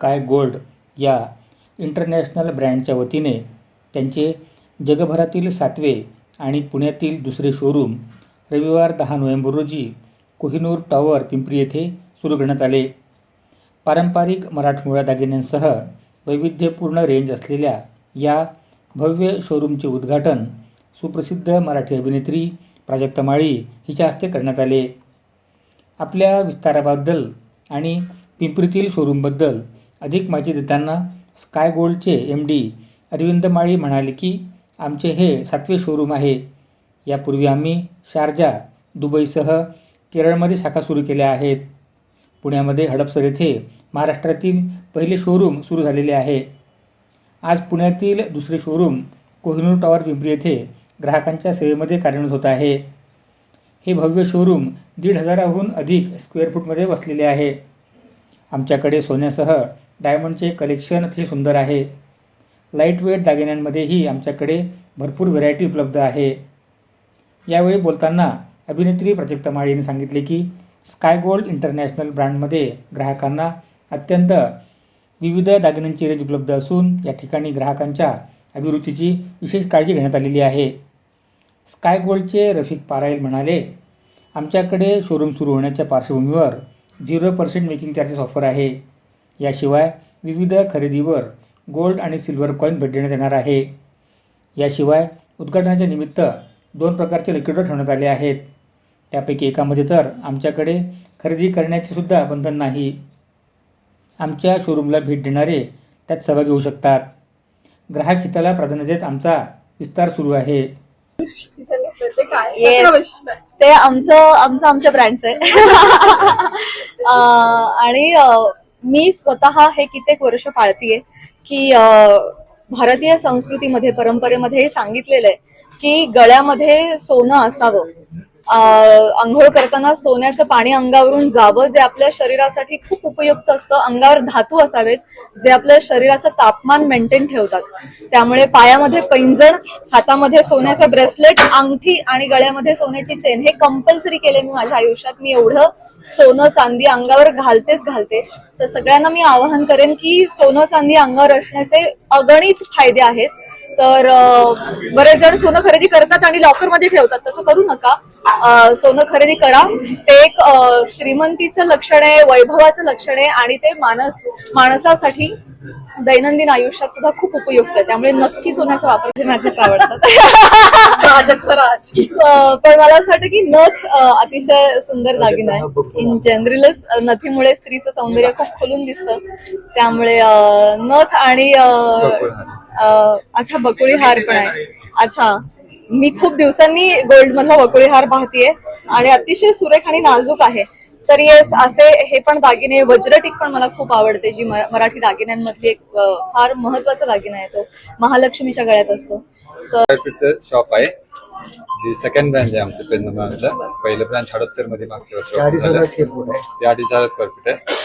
काय गोल्ड या इंटरनॅशनल ब्रँडच्या वतीने त्यांचे जगभरातील सातवे आणि पुण्यातील दुसरे शोरूम रविवार दहा नोव्हेंबर रोजी कोहिनूर टॉवर पिंपरी येथे सुरू करण्यात आले. पारंपरिक मराठमोळ्या दागिन्यांसह वैविध्यपूर्ण रेंज असलेल्या या भव्य शोरूमचे उद्घाटन सुप्रसिद्ध मराठी अभिनेत्री प्राजक्ता माळी हिच्या हस्ते करण्यात आले. आपल्या विस्ताराबद्दल आणि पिंपरीतील शोरूमबद्दल अधिक माहिती देताना स्काय गोल्डचे एम डी अरविंद माळी म्हणाले की आमचे हे सातवे शोरूम आहे. यापूर्वी आम्ही शारजा दुबईसह केरळमध्ये शाखा सुरू केल्या आहेत. पुण्यामध्ये हडपसर येथे महाराष्ट्रातील पहिले शोरूम सुरू झालेले आहे. आज पुण्यातील दुसरे शोरूम कोहिनूर टॉवर पिंपरी येथे ग्राहकांच्या सेवेमध्ये कार्यरत होत आहे. हे भव्य शोरूम दीड हजाराहून अधिक स्क्वेअर फूटमध्ये वसलेले आहे. आमच्याकडे सोन्यासह डायमंडचे कलेक्शन अतिशय सुंदर आहे. लाईटवेट दागिन्यांमध्येही आमच्याकडे भरपूर व्हरायटी उपलब्ध आहे. यावेळी बोलताना अभिनेत्री प्राजक्ता यांनी सांगितले की स्काय गोल्ड इंटरनॅशनल ब्रँडमध्ये ग्राहकांना अत्यंत विविध दागिन्यांची रेंज उपलब्ध असून या ठिकाणी ग्राहकांच्या अभिरुचीची विशेष काळजी घेण्यात आलेली आहे. स्काय गोल्डचे रफिक पारायल म्हणाले आमच्याकडे शोरूम सुरू होण्याच्या पार्श्वभूमीवर zero percent making charges offer आहे. याशिवाय विविध खरेदीवर गोल्ड आणि सिल्वर कॉईन भेट देण्यात येणार आहे. याशिवाय उद्घाटनाच्या निमित्त दोन प्रकारचे लिक्विडो ठेवण्यात आले आहेत. त्यापैकी एकामध्ये तर आमच्याकडे खरेदी करण्याचे सुद्धा बंधन नाही. आमच्या शोरूमला भेट देणारे त्यात सहभागी होऊ शकतात. ग्राहक हिताला प्राधान्य देत आमचा विस्तार सुरू आहे. ते Yes. ते आमचं आमचं आमच्या ब्रँडचं आहे. आणि अं, मी स्वतः हे कित्येक वर्ष पाळतीये की भारतीय संस्कृतीमध्ये परंपरेमध्ये हे सांगितलेलं आहे की गळ्यामध्ये सोनं असावं. आंघोळ करताना सोन्याचं पाणी अंगावरून जावं जे आपल्या शरीरासाठी खूप उपयुक्त असतं. अंगावर धातू असावेत जे आपल्या शरीराचं तापमान मेंटेन ठेवतात. त्यामुळे पायामध्ये पैंजण हातामध्ये सोन्याचं ब्रेसलेट अंगठी आणि गळ्यामध्ये सोन्याची चेन हे कंपल्सरी केले मी माझ्या आयुष्यात. मी एवढं सोनं चांदी अंगावर घालतेच घालते. तर सगळ्यांना मी आवाहन करेन की सोनं चांदी अंगावर असण्याचे अगणित फायदे आहेत. तर बरेच जण सोनं खरेदी करतात आणि लॉकरमध्ये ठेवतात. तसं करू नका. सोनं खरेदी करा. ते एक श्रीमंतीचं लक्षण आहे वैभवाचं लक्षण आहे आणि ते माणस माणसासाठी दैनंदिन आयुष्यात सुद्धा खूप उपयुक्त आहे. त्यामुळे नक्की सोन्याचा वापर माझेच आवडतात. पण मला असं वाटतं की नथ अतिशय सुंदर दागिना आहे. इन जनरलच नथीमुळे स्त्रीचं सौंदर्य खूप खुलून दिसतं. त्यामुळे नथ आणि. अच्छा बकुळी हार पण आहे. अच्छा. मी खूप दिवसांनी गोल्ड मधला बकुळी हार पाहतीये आणि अतिशय सुरेख आणि नाजूक आहे. तर येस असे हे पण दागिने वज्रटीक पण मला खूप आवडते जी मराठी दागिन्यांमधली एक फार महत्त्वाचा दागिना आहे तो. महालक्ष्मीच्या गळ्यात असतो. तर शॉप आहे. ही सेकंड ब्रांच आहे आमचं पेंदमाळचं पहिलं ब्रांच हडपसरमध्ये मागच्या वर्षी open झालं. ते अडीच हजार स्क्वेअर फीट आहे.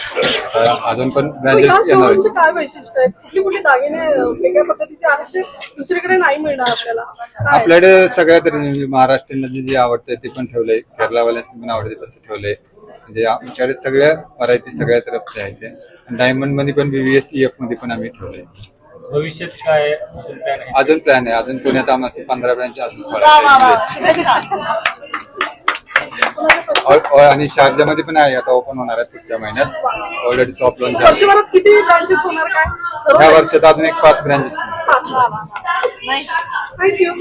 तर अजून पण तर ब्रांचेस या येणार शोरूमचे आहेत. काय वैशिष्ट्य आहे कुठली कुठली दागिने वेगळ्या पद्धतीचे आहेत जे दुसरीकडे नाही मिळणार आपल्याला? काय? आपल्याकडे सगळ्यात म्हणजे महाराष्ट्रीयन जे जे आवडते ते पण ठेवलंय. केरलावाल्यांना पण आवडते तसं ठेवलंय. म्हणजे आमच्याकडे सगळ्या व्हरायटी सगळ्या तरफच्या आहेत डायमंडमध्ये पण बीव्हीएस एफमध्ये पण आम्ही ठेवलंय. भविष्यात काय अजून plan आहे? अजून प्लॅन आहे. अजून पुण्यात आम्हाला पंधरा ब्रँच अजून वा वा वा. खोलायचे. आणि शारजामध्ये पण आहे. आता ओपन होणार आहे पुढच्या महिन्यात. ऑलरेडी सॉफ्ट लॉन्च वर्षभरात किती ब्रांचेस होणार काय? ह्या वर्षात अजून एक पाच ब्रँचेस. थँक्यू